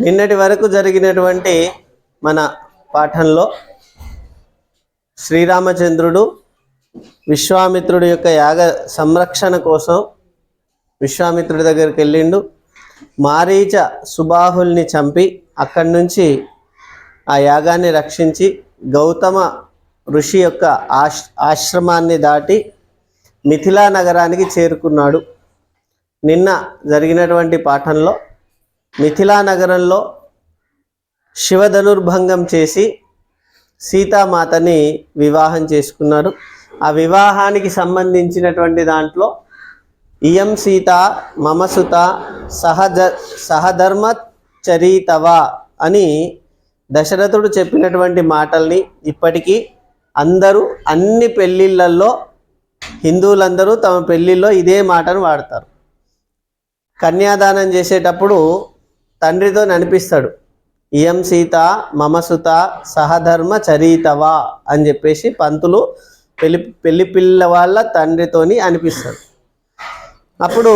నిన్నటి వరకు జరిగినటువంటి మన పాఠంలో శ్రీరామచంద్రుడు విశ్వామిత్రుడి యొక్క యాగ సంరక్షణ కోసం విశ్వామిత్రుడి దగ్గరికి వెళ్ళిండు. మారీచ సుబాహుల్ని చంపి అక్కడి నుంచి ఆ యాగాన్ని రక్షించి గౌతమ ఋషి యొక్క ఆశ్ ఆశ్రమాన్ని దాటి మిథిలా నగరానికి చేరుకున్నాడు. నిన్న జరిగినటువంటి పాఠంలో మిథిలా నగరంలో శివధనుర్భంగం చేసి సీతామాతని వివాహం చేసుకున్నారు ఆ వివాహానికి సంబంధించినటువంటి దాంట్లో ఇయం సీత మమసుత సహజ సహధర్మ చరితవా అని దశరథుడు చెప్పినటువంటి మాటల్ని ఇప్పటికీ అందరూ అన్ని పెళ్ళిళ్ళల్లో హిందువులందరూ తమ పెళ్ళిళ్ళలో ఇదే మాటను వాడతారు. కన్యాదానం చేసేటప్పుడు తండ్రితో నడిపిస్తాడు. ఇయం సీత మమసుత సహధర్మ చరితవా అని చెప్పేసి పంతులు పెళ్ళి పెళ్ళి పిల్ల వాళ్ళ తండ్రితోని అనిపిస్తాడు. అప్పుడు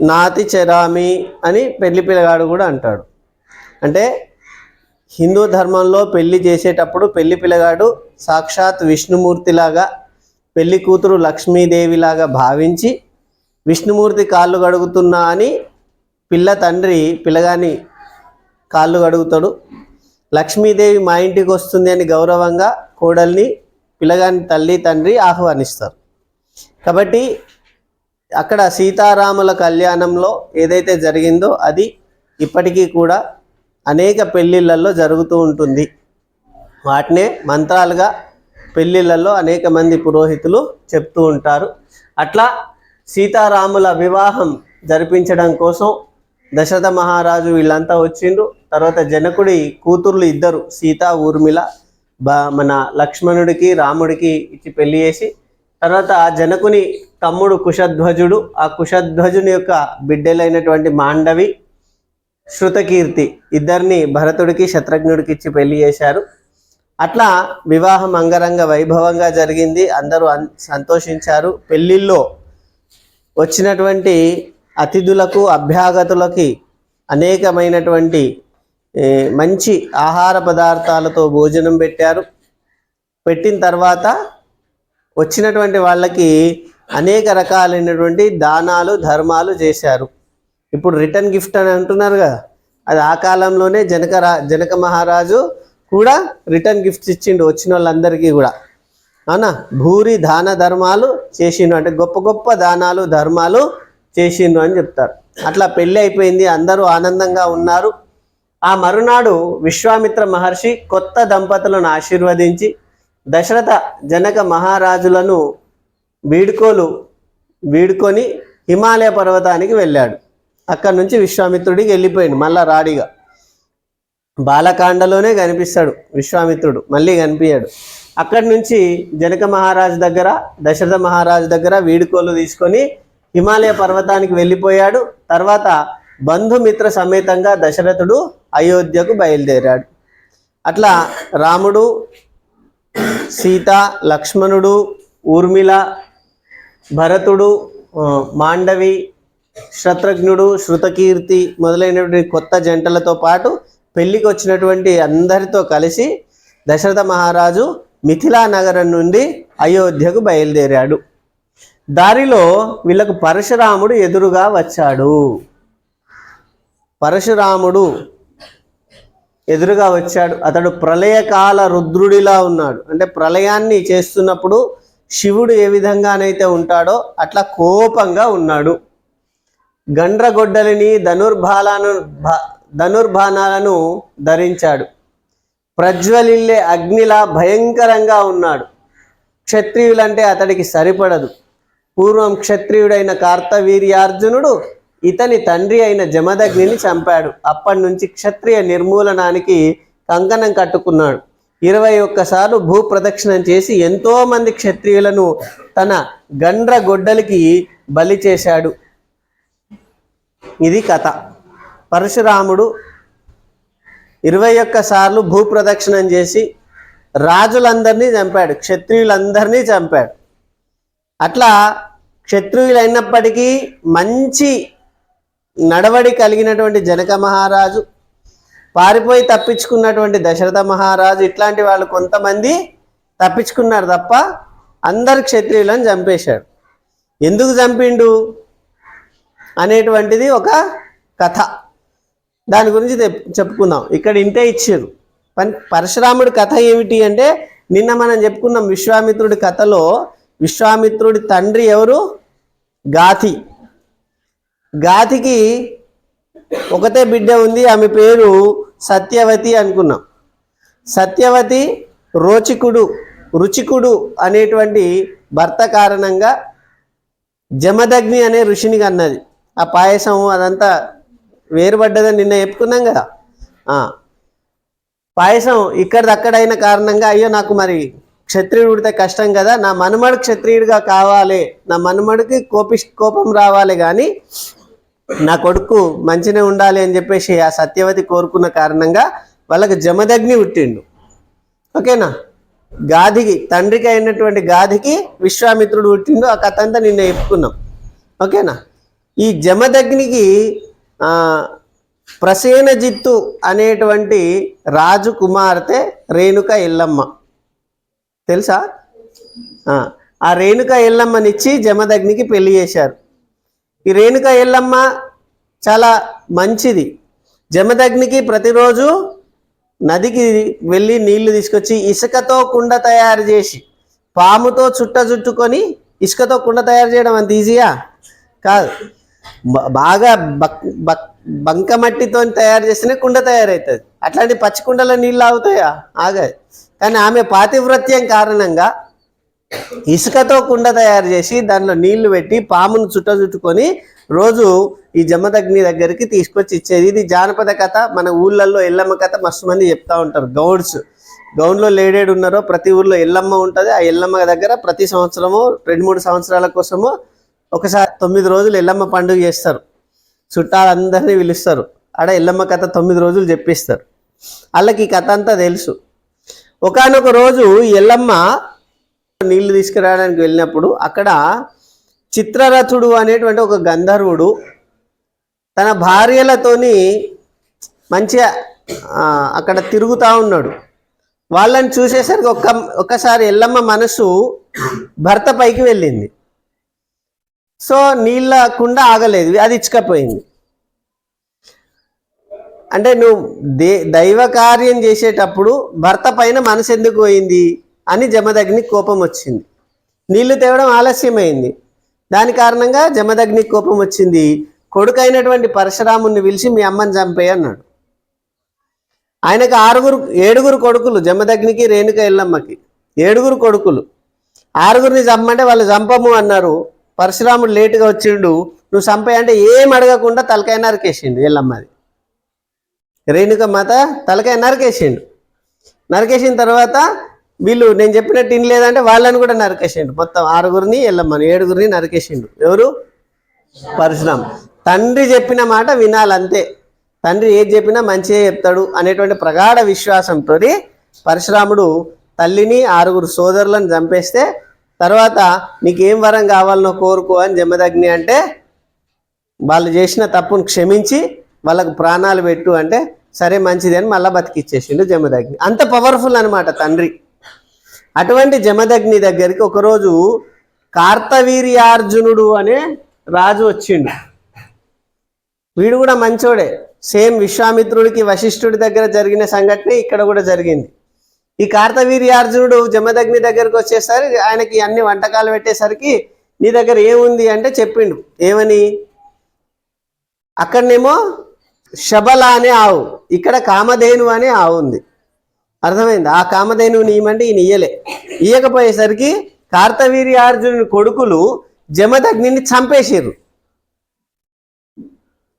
నాతి చెరామి అని పెళ్ళి పిల్లగాడు కూడా అంటాడు. అంటే హిందూ ధర్మంలో పెళ్ళి చేసేటప్పుడు పెళ్ళి పిల్లగాడు సాక్షాత్ విష్ణుమూర్తిలాగా పెళ్ళి కూతురు లక్ష్మీదేవిలాగా భావించి విష్ణుమూర్తి కాళ్ళు గడుగుతున్నా అని పిల్ల తండ్రి పిల్లగాని కాళ్ళు కడుగుతాడు. లక్ష్మీదేవి మా ఇంటికి వస్తుంది అని గౌరవంగా కోడల్ని పిల్లగాని తల్లి తండ్రి ఆహ్వానిస్తారు. కాబట్టి అక్కడ సీతారాముల కళ్యాణంలో ఏదైతే జరిగిందో అది ఇప్పటికీ కూడా అనేక పెళ్ళిళ్ళల్లో జరుగుతూ ఉంటుంది. వాటినే మంత్రాలుగా పెళ్ళిళ్ళల్లో అనేక మంది పురోహితులు చెప్తూ ఉంటారు. అట్లా సీతారాముల వివాహం జరిపించడం కోసం దశరథ మహారాజు వీళ్ళంతా వచ్చిండ్రు. తర్వాత జనకుడి కూతుర్లు ఇద్దరు సీత ఊర్మిళ బా మన లక్ష్మణుడికి రాముడికి ఇచ్చి పెళ్ళి చేసి తర్వాత ఆ జనకుని తమ్ముడు కుశధ్వజుడు ఆ కుశధ్వజుని యొక్క బిడ్డలైనటువంటి మాండవి శృతకీర్తి ఇద్దరిని భరతుడికి శత్రుఘ్నుడికి ఇచ్చి పెళ్ళి చేశారు. అట్లా వివాహం అంగరంగ వైభవంగా జరిగింది. అందరూ అన్- సంతోషించారు. పెళ్ళిళ్ళలో వచ్చినటువంటి అతిథులకు అభ్యాగతులకి అనేకమైనటువంటి మంచి ఆహార పదార్థాలతో భోజనం పెట్టారు. పెట్టిన తర్వాత వచ్చినటువంటి వాళ్ళకి అనేక రకాలైనటువంటి దానాలు ధర్మాలు చేశారు. ఇప్పుడు రిటర్న్ గిఫ్ట్ అని అంటున్నారు కదా అది ఆ కాలంలోనే జనక రా జనక మహారాజు కూడా రిటర్న్ గిఫ్ట్స్ ఇచ్చిండు వచ్చిన వాళ్ళందరికీ కూడా. అవునా? భూరి దాన ధర్మాలు చేసిండు. అంటే గొప్ప గొప్ప దానాలు ధర్మాలు చేసిండు అని చెప్తారు. అట్లా పెళ్ళి అయిపోయింది అందరూ ఆనందంగా ఉన్నారు. ఆ మరునాడు విశ్వామిత్ర మహర్షి కొత్త దంపతులను ఆశీర్వదించి దశరథ జనక మహారాజులను వీడుకోలు వీడుకొని హిమాలయ పర్వతానికి వెళ్ళాడు. అక్కడి నుంచి విశ్వామిత్రుడికి వెళ్ళిపోయింది మళ్ళా రాడిగా. బాలకాండలోనే కనిపిస్తాడు విశ్వామిత్రుడు మళ్ళీ కనిపించాడు అక్కడి నుంచి జనక మహారాజు దగ్గర దశరథ మహారాజు దగ్గర వీడుకోలు తీసుకొని హిమాలయ పర్వతానికి వెళ్ళిపోయాడు. తర్వాత బంధుమిత్ర సమేతంగా దశరథుడు అయోధ్యకు బయలుదేరాడు. అట్లా రాముడు సీత లక్ష్మణుడు ఊర్మిళ భరతుడు మాండవి శత్రుఘ్నుడు శృతకీర్తి మొదలైనటువంటి కొత్త జంటలతో పాటు పెళ్ళికి వచ్చినటువంటి అందరితో కలిసి దశరథ మహారాజు మిథిలా నగరం నుండి అయోధ్యకు బయలుదేరాడు. దారిలో వీళ్ళకు పరశురాముడు ఎదురుగా వచ్చాడు. పరశురాముడు ఎదురుగా వచ్చాడు. అతడు ప్రళయకాల రుద్రుడిలా ఉన్నాడు. అంటే ప్రళయాన్ని చేస్తున్నప్పుడు శివుడు ఏ విధంగానైతే ఉంటాడో అట్లా కోపంగా ఉన్నాడు. గండ్రగొడ్డలిని ధనుర్బాలను భ- ధనుర్బాణాలను ధరించాడు. ప్రజ్వలిల్లే అగ్నిలా భయంకరంగా ఉన్నాడు. క్షత్రియులంటే అతడికి సరిపడదు. పూర్వం క్షత్రియుడైన కార్తవీర్యార్జునుడు ఇతని తండ్రి అయిన జమదగ్నిని చంపాడు. అప్పటి నుంచి క్షత్రియ నిర్మూలనానికి కంకణం కట్టుకున్నాడు. ఇరవై ఒక్కసార్లు భూ ప్రదక్షిణం చేసి ఎంతో మంది క్షత్రియులను తన గండ్ర గొడ్డలికి బలి చేశాడు. ఇది కథ. పరశురాముడు ఇరవై ఒక్క సార్లు భూ ప్రదక్షిణం చేసి రాజులందరినీ చంపాడు క్షత్రియులందరినీ చంపాడు. అట్లా క్షత్రియులు అయినప్పటికీ మంచి నడవడి కలిగినటువంటి జనక మహారాజు పారిపోయి తప్పించుకున్నటువంటి దశరథ మహారాజు ఇట్లాంటి వాళ్ళు కొంతమంది తప్పించుకున్నారు తప్ప అందరు క్షత్రియులను చంపేశాడు ఎందుకు చంపిండు అనేటువంటిది ఒక కథ. దాని గురించి తెప్- చెప్పుకుందాం. ఇక్కడ ఇంతే ఇచ్చారు. పరశురాముడి కథ ఏమిటి అంటే నిన్న మనం చెప్పుకున్నాం విశ్వామిత్రుడి కథలో విశ్వామిత్రుడి తండ్రి ఎవరు? గాథి గాథికి ఒకతే బిడ్డ ఉంది ఆమె పేరు సత్యవతి అనుకున్నాం. సత్యవతి రోచికుడు రుచికుడు అనేటువంటి భర్త కారణంగా జమదగ్ని అనే ఋషిని కన్నది. ఆ పాయసం అదంతా వేరుపడ్డదని నిన్న చెప్పుకున్నాం కదా. పాయసం ఇక్కడిదక్కడైన కారణంగా అయ్యో నాకు మరి క్షత్రియుడు ఉడితే కష్టం కదా. నా మనుమడు క్షత్రియుడిగా కావాలి. నా మనుమడికి కోపి కోపం రావాలి కానీ నా కొడుకు మంచినే ఉండాలి అని చెప్పేసి ఆ సత్యవతి కోరుకున్న కారణంగా వాళ్ళకు జమదగ్ని పుట్టిండు ఓకేనా? గాదికి తండ్రికి అయినటువంటి గాదికి విశ్వామిత్రుడు పుట్టిండు ఆ కథ అంతా నిన్న చెప్పుకున్నాం. ఓకేనా? ఈ జమదగ్నికి ప్రసేన ప్రసేనజిత్తు అనేటువంటి రాజు కుమార్తె రేణుక ఎల్లమ్మ. తెలుసా? ఆ, రేణుక ఎల్లమ్మనిచ్చి జమదగ్నికి పెళ్ళి చేశారు. ఈ రేణుక ఎల్లమ్మ చాలా మంచిది. జమదగ్నికి ప్రతిరోజు నదికి వెళ్ళి నీళ్ళు తీసుకొచ్చి ఇసుకతో కుండ తయారు చేసి పాముతో చుట్ట చుట్టుకొని ఇసుకతో కుండ తయారు చేయడం అంత ఈజీయా? కాదు. బాగా బక్ బక్ బంకమట్టితో తయారు చేస్తేనే కుండ తయారవుతుంది అట్లాంటి పచ్చి కుండలో నీళ్ళు ఆగుతాయా? ఆగదు. కానీ ఆమె పాతివ్రత్యం కారణంగా ఇసుకతో కుండ తయారు చేసి దానిలో నీళ్ళు పెట్టి పామును చుట్ట చుట్టుకొని రోజు ఈ జమదగ్ని దగ్గరికి తీసుకొచ్చి ఇచ్చేది. ఇది జానపద కథ. మన ఊళ్ళల్లో ఎల్లమ్మ కథ మస్తు మంది చెప్తా ఉంటారు. గౌడ్స్. గౌన్లో లేడేడు ఉన్నారో ప్రతి ఊర్లో ఎల్లమ్మ ఉంటుంది. ఆ ఎల్లమ్మ దగ్గర ప్రతి సంవత్సరము రెండు మూడు సంవత్సరాల కోసము ఒకసారి తొమ్మిది రోజులు ఎల్లమ్మ పండుగ చేస్తారు. చుట్టాలందరినీ పిలుస్తారు. ఆడ ఎల్లమ్మ కథ తొమ్మిది రోజులు చెప్పిస్తారు. వాళ్ళకి ఈ కథ అంతా తెలుసు. ఒకానొక రోజు ఎల్లమ్మ నీళ్ళు తీసుకురావడానికి వెళ్ళినప్పుడు అక్కడ చిత్రరథుడు అనేటువంటి ఒక గంధర్వుడు తన భార్యలతోని మంచిగా అక్కడ తిరుగుతూ ఉన్నాడు. వాళ్ళని చూసేసరికి ఒక్క ఒక్కసారి ఎల్లమ్మ మనసు భర్త పైకి వెళ్ళింది. సో నీళ్ళ కుండ ఆగలేదు అది ఇచ్చకపోయింది. అంటే నువ్వు దే దైవ కార్యం చేసేటప్పుడు భర్త పైన మనసు ఎందుకు పోయింది? అని జమదగ్ని కోపం వచ్చింది. నీళ్ళు తేవడం ఆలస్యమైంది. దాని కారణంగా జమదగ్ని కోపం వచ్చింది. కొడుకైనటువంటి పరశురాముని పిలిచి మీ అమ్మని చంపేయి అన్నాడు. ఆయనకు ఆరుగురు ఏడుగురు కొడుకులు జమదగ్నికి రేణుక ఎల్లమ్మకి. ఏడుగురు కొడుకులు. ఆరుగురిని చంపమంటే వాళ్ళు చంపము అన్నారు. పరశురాముడు లేటుగా వచ్చిండు. నువ్వు చంపేయి అంటే ఏం అడగకుండా తలకైనా అరికేసిండు ఎల్లమ్మది. రేణుక మాత తలకాయ నరికేసిండు. నరికేసిన తర్వాత వీళ్ళు నేను చెప్పినట్టు ఇనలేదంటే వాళ్ళని కూడా నరికేసిండు. మొత్తం ఆరుగురిని ఎల్లమ్మని ఏడుగురిని నరికేసిండు. ఎవరు? పరశురామ్. తండ్రి చెప్పిన మాట వినాలంతే. తండ్రి ఏది చెప్పినా మంచిగా చెప్తాడు అనేటువంటి ప్రగాఢ విశ్వాసంతో పరశురాముడు తల్లిని ఆరుగురు సోదరులను చంపేస్తే తర్వాత నీకేం వరం కావాలనో కోరుకో అని జమదగ్ని అంటే వాళ్ళు చేసిన తప్పును క్షమించి వాళ్ళకు ప్రాణాలు పెట్టు అంటే సరే మంచిది అని మళ్ళీ బతికిచ్చేసిండు జమదగ్ని. అంత పవర్ఫుల్ అనమాట తండ్రి. అటువంటి జమదగ్ని దగ్గరికి ఒకరోజు కార్తవీర్యార్జునుడు అనే రాజు వచ్చిండు. వీడు కూడా మంచోడే. సేమ్ విశ్వామిత్రుడికి వశిష్ఠుడి దగ్గర జరిగిన సంఘటన ఇక్కడ కూడా జరిగింది. ఈ కార్తవీర్యార్జునుడు జమదగ్ని దగ్గరకు వచ్చేసరికి ఆయనకి అన్ని వంటకాలు పెట్టేసరికి నీ దగ్గర ఏముంది అంటే చెప్పిండు. ఏమని? అక్కడనేమో శబల అనే ఆవు ఇక్కడ కామధేను అనే ఆవు ఉంది. అర్థమైంది? ఆ కామధేను నీయమంటే ఈయన ఇయ్యలే. ఇయ్యకపోయేసరికి కార్తవీర్యార్జునుని కొడుకులు జమదగ్నిని చంపేసిర్రు.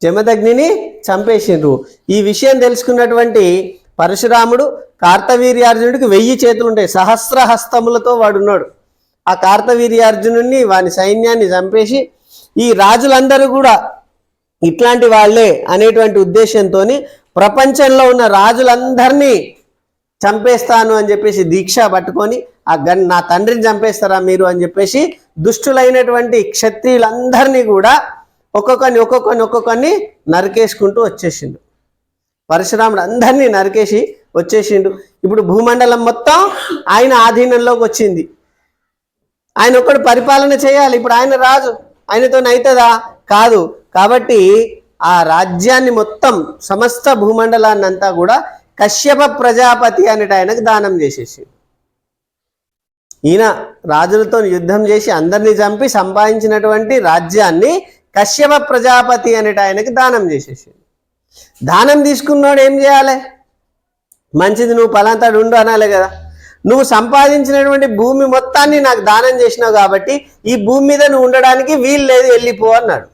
జమదగ్నిని చంపేసిండ్రు ఈ విషయం తెలుసుకున్నటువంటి పరశురాముడు కార్తవీర్యార్జునుడికి వెయ్యి చేతులు ఉంటాయి. సహస్ర హస్తములతో వాడున్నాడు. ఆ కార్తవీర్యార్జునుడిని వాని సైన్యాన్ని చంపేసి ఈ రాజులందరూ కూడా ఇట్లాంటి వాళ్ళే అనేటువంటి ఉద్దేశంతో ప్రపంచంలో ఉన్న రాజులందరినీ చంపేస్తాను అని చెప్పేసి దీక్ష పట్టుకొని ఆ గన్ నా తండ్రిని చంపేస్తారా మీరు అని చెప్పేసి దుష్టులైనటువంటి క్షత్రియులందరినీ కూడా ఒక్కొక్కరిని ఒక్కొక్కరిని ఒక్కొక్కరిని నరికేసుకుంటూ వచ్చేసిండు. పరశురాముడు అందరినీ నరికేసి వచ్చేసిండు. ఇప్పుడు భూమండలం మొత్తం ఆయన ఆధీనంలోకి వచ్చింది. ఆయన ఒక్కడు పరిపాలన చేయాలి. ఇప్పుడు ఆయన రాజు ఆయనతో అవుతుందా కాదు. కాబట్టి ఆ రాజ్యాన్ని మొత్తం సమస్త భూమండలాన్ని అంతా కూడా కశ్యప ప్రజాపతి అనేట ఆయనకు దానం చేసేసి. ఈయన రాజులతో యుద్ధం చేసి అందరినీ చంపి సంపాదించినటువంటి రాజ్యాన్ని కశ్యప ప్రజాపతి అనేట ఆయనకి దానం చేసేసి. దానం తీసుకున్నాడు ఏం చేయాలి? మంచిది నువ్వు పలాంతాడు ఉండు అనాలి కదా. నువ్వు సంపాదించినటువంటి భూమి మొత్తాన్ని నాకు దానం చేసినావు కాబట్టి ఈ భూమి మీద నువ్వు ఉండడానికి వీలు లేదు వెళ్ళిపో అన్నాడు.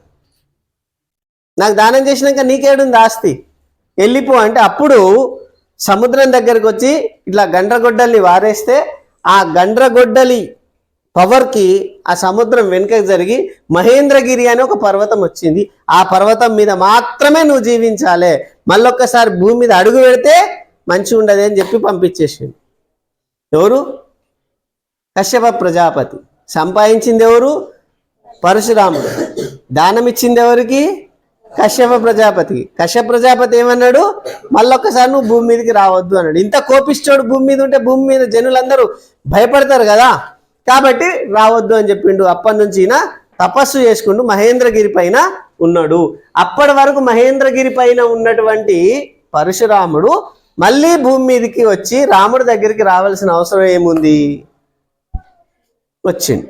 నాకు దానం చేసినాక నీకేడుంది ఆస్తి? వెళ్ళిపో అంటే అప్పుడు సముద్రం దగ్గరకు వచ్చి ఇట్లా గండ్రగొడ్డల్ని వారేస్తే ఆ గండ్రగొడ్డలి పవర్కి ఆ సముద్రం వెనుకకు జరిగి మహేంద్రగిరి అని ఒక పర్వతం వచ్చింది. ఆ పర్వతం మీద మాత్రమే నువ్వు జీవించాలి. మళ్ళొక్కసారి భూమి మీద అడుగు పెడితే మంచిగా ఉండదు అని చెప్పి పంపించేసింది ఎవరు? కశ్యప ప్రజాపతి. సంపాదించింది ఎవరు? పరశురాముడు. దానం ఇచ్చింది ఎవరికి? కశ్యప ప్రజాపతికి. కశ్యప ప్రజాపతి ఏమన్నాడు? మళ్ళొక్కసారి నువ్వు భూమి మీదకి రావద్దు అన్నాడు. ఇంత కోపిస్తాడు భూమి మీద ఉంటే భూమి మీద జనులందరూ భయపడతారు కదా? కాబట్టి రావద్దు అని చెప్పిండు. అప్పటి నుంచి ఈయన తపస్సు చేసుకుంటూ మహేంద్రగిరి పైన ఉన్నాడు. అప్పటి వరకు మహేంద్రగిరి పైన ఉన్నటువంటి పరశురాముడు మళ్ళీ భూమి మీదకి వచ్చి రాముడి దగ్గరికి రావాల్సిన అవసరం ఏముంది? వచ్చిండు.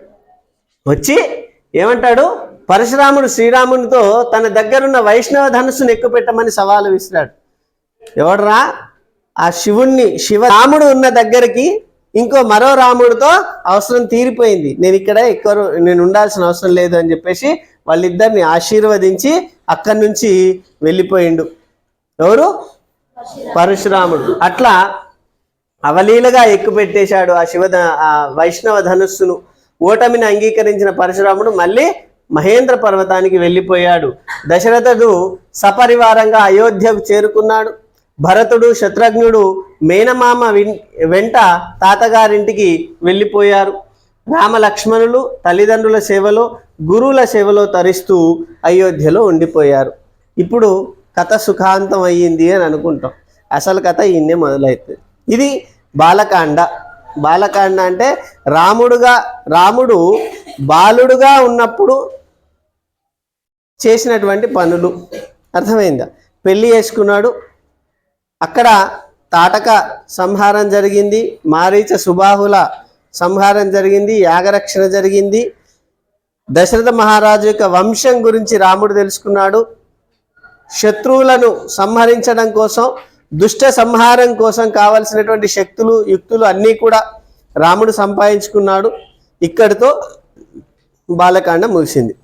వచ్చి ఏమంటాడు? పరశురాముడు శ్రీరామునితో తన దగ్గరున్న వైష్ణవ ధనుస్సును ఎక్కుపెట్టమని సవాలు విసిరాడు. ఎవడరా? ఆ శివుణ్ణి శివ రాముడు ఉన్న దగ్గరికి ఇంకో మరో రాముడితో అవసరం తీరిపోయింది. నేను ఇక్కడ ఎక్కువ నేను ఉండాల్సిన అవసరం లేదు అని చెప్పేసి వాళ్ళిద్దరిని ఆశీర్వదించి అక్కడి నుంచి వెళ్ళిపోయిండు. ఎవరు పరశురాముడు. అట్లా అవలీలగా ఎక్కుపెట్టేశాడు ఆ శివ ఆ వైష్ణవ ధనుస్సును. ఓటమిని అంగీకరించిన పరశురాముడు మళ్ళీ మహేంద్ర పర్వతానికి వెళ్ళిపోయాడు. దశరథుడు సపరివారంగా అయోధ్యకు చేరుకున్నాడు. భరతుడు శత్రుఘ్నుడు మేనమామ వెంట తాతగారింటికి వెళ్ళిపోయారు. రామ లక్ష్మణులు తల్లిదండ్రుల సేవలో గురువుల సేవలో తరిస్తూ అయోధ్యలో ఉండిపోయారు. ఇప్పుడు కథ సుఖాంతం అయ్యింది అని అనుకుంటాం. అసలు కథ ఈయన్నే మొదలవుతుంది ఇది బాలకాండ. బాలకాండ అంటే రాముడుగా రాముడు బాలుడుగా ఉన్నప్పుడు చేసినటువంటి పనులు. అర్థమైందా? పెళ్ళి చేసుకున్నాడు. అక్కడ తాటక సంహారం జరిగింది. మారీచ సుబాహుల సంహారం జరిగింది. యాగరక్షణ జరిగింది. దశరథ మహారాజు యొక్క వంశం గురించి రాముడు తెలుసుకున్నాడు. శత్రువులను సంహరించడం కోసం దుష్ట సంహారం కోసం కావలసినటువంటి శక్తులు యుక్తులు అన్నీ కూడా రాముడు సంపాదించుకున్నాడు. ఇక్కడితో బాలకాండ ముగిసింది.